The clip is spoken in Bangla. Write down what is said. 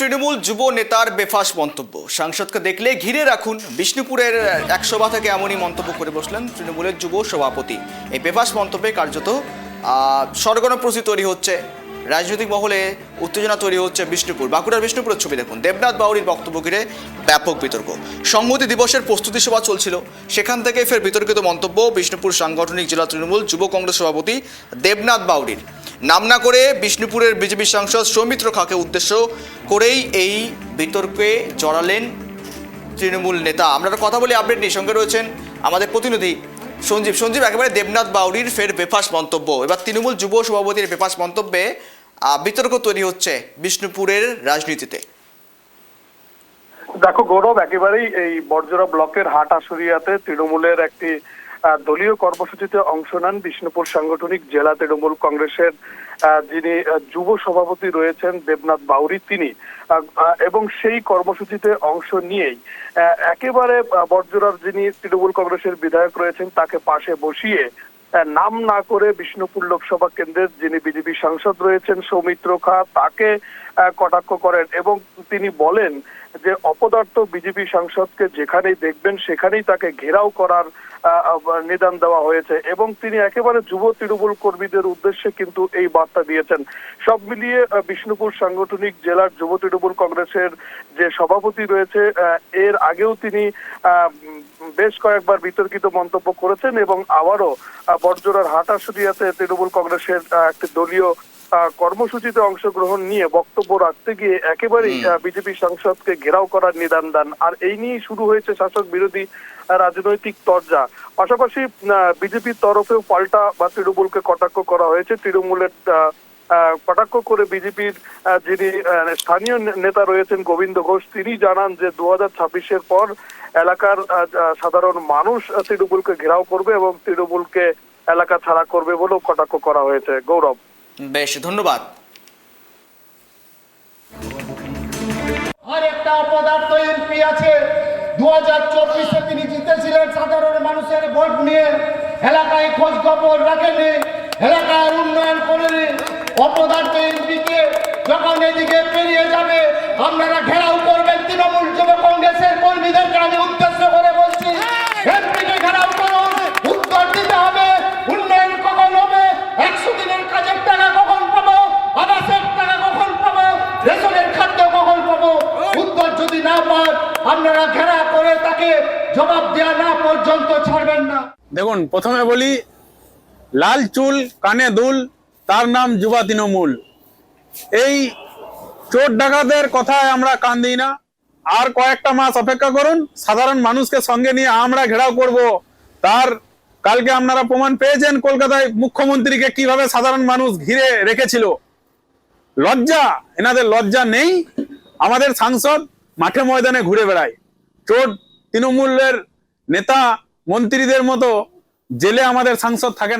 তৃণমূল যুব নেতার বেফাস মন্তব্য। সাংসদকে দেখলে ঘিরে রাখুন বিষ্ণুপুরের এক সভা থেকে এমনই মন্তব্য করে বসলেন তৃণমূলের যুব সভাপতি। এই বেফাস মন্তব্যে কার্যত সরগণপ্রসি তৈরি হচ্ছে। রাজনৈতিক মহলে উত্তেজনা তৈরি হচ্ছে বিষ্ণুপুর। বাঁকুড়ার বিষ্ণুপুরের ছবি দেখুন। দেবনাথ বাউরির বক্তব্য ঘিরে ব্যাপক বিতর্ক। সংহতি দিবসের প্রস্তুতি সভা চলছিল। সেখান থেকে ফের বিতর্কিত মন্তব্য বিষ্ণুপুর সাংগঠনিক জেলা তৃণমূল যুব কংগ্রেস সভাপতি দেবনাথ বাউরির নাম না করে বিষ্ণুপুরের বিজেপি সাংসদ সৌমিত্র খাকে উদ্দেশ্য করেই এই বিতর্কে জড়ালেন তৃণমূল নেতা। আমরা কথা বলি আপডেট নিয়ে সঙ্গে রয়েছেন আমাদের প্রতিনিধি সঞ্জীব। সঞ্জীব, একেবারে দেবনাথ বাউরির ফের বেফাস মন্তব্য। এবার তৃণমূল যুব সভাপতির বেফাস মন্তব্যে বিতর্ক তৈরি হচ্ছে বিষ্ণুপুরের রাজনীতিতে। দেখো গৌরব, একেবারেই এই বর্জরা ব্লকের হাট আসরিয়াতে তৃণমূলের একটি দলীয় কর্মসূচিতে অংশ নেন বিষ্ণুপুর সাংগঠনিক জেলা তৃণমূল কংগ্রেসের যিনি যুব সভাপতি রয়েছেন দেবনাথ বাউরি তিনি। এবং সেই কর্মসূচিতে অংশ নিয়েই একেবারে বর্জরার যিনি তৃণমূল কংগ্রেসের বিধায়ক রয়েছেন তাকে পাশে বসিয়ে নাম না করে বিষ্ণুপুর লোকসভা কেন্দ্রের যিনি বিজেপি সাংসদ রয়েছেন সৌমিত্র খা তাকে কটাক্ষ করেন এবং তিনি বলেন যে অপদার্থ বিজেপি সাংসদকে যেখানেই দেখবেন, সেখানেই তাকে ঘেরাও করার নিদান দেওয়া হয়েছে। এবং তিনি একেবারে যুব তৃণমূল কর্মীদের উদ্দেশ্যে কিন্তু এই বার্তা দিয়েছেন। সব মিলিয়ে বিষ্ণুপুর সাংগঠনিক জেলার যুব তৃণমূল কংগ্রেসের যে সভাপতি রয়েছে এর আগেও তিনি বেশ কয়েকবার বিতর্কিত মন্তব্য করেছেন এবং আবারও বড়জোড়ার হাটাশুরিয়াতে তৃণমূল কংগ্রেসের একটি দলীয় কর্মসূচিতে অংশগ্রহণ নিয়ে বক্তব্য রাখতে গিয়ে একেবারেই বিজেপি সাংসদকে ঘেরাও করার নিদান দেন। আর এই নিয়ে শুরু হয়েছে শাসক বিরোধী রাজনৈতিক তরজা। পাশাপাশি বিজেপির তরফেও পাল্টা বা তৃণমূলকে কটাক্ষ করা হয়েছে। তৃণমূলের কটাক্ষ করে বিজেপির যিনি স্থানীয় নেতা রয়েছেন গোবিন্দ ঘোষ তিনি জানান যে দু হাজার ছাব্বিশের পর এলাকার সাধারণ মানুষ তৃণমূলকে ঘেরাও করবে এবং তৃণমূলকে এলাকা ছাড়া করবে বলেও কটাক্ষ করা হয়েছে। গৌরব। বেশ, ধন্যবাদ। আর একটা অপদার্থ এমপি আছে। দু হাজার চব্বিশে তিনি জিতেছিলেন সাধারণ মানুষের ভোট নিয়ে। এলাকায় খোঁজ খবর রাখেনি এলাকার উন্নয়ন করেনি অপদার্থ এমপিকে যখন এদিকে পেরিয়ে যাবে, আপনারা ঘেরাও করবেন তৃণমূল যুব কংগ্রেসের দেখুন, প্রথমে বলি, লাল চুল, কানে দুল, তার নাম যুবা তৃণমূল। এই চোর ডাকাতের কথায় আমরা কান দিই না। আর কয়েকটা মাস অপেক্ষা করুন, সাধারণ মানুষকে সঙ্গে নিয়ে আমরা ঘেরাও করব। তার কালকে আপনারা প্রমাণ পেয়েছেন কলকাতায় মুখ্যমন্ত্রীকে কীভাবে সাধারণ মানুষ ঘিরে রেখেছিল। লজ্জা, এনাদের লজ্জা নেই। আমাদের সাংসদ মাঠে ময়দানে ঘুরে বেড়ায়। চোট তৃণমূলের নেতা মন্ত্রীদের মতো জেলে আমাদের সাংসদ থাকে না।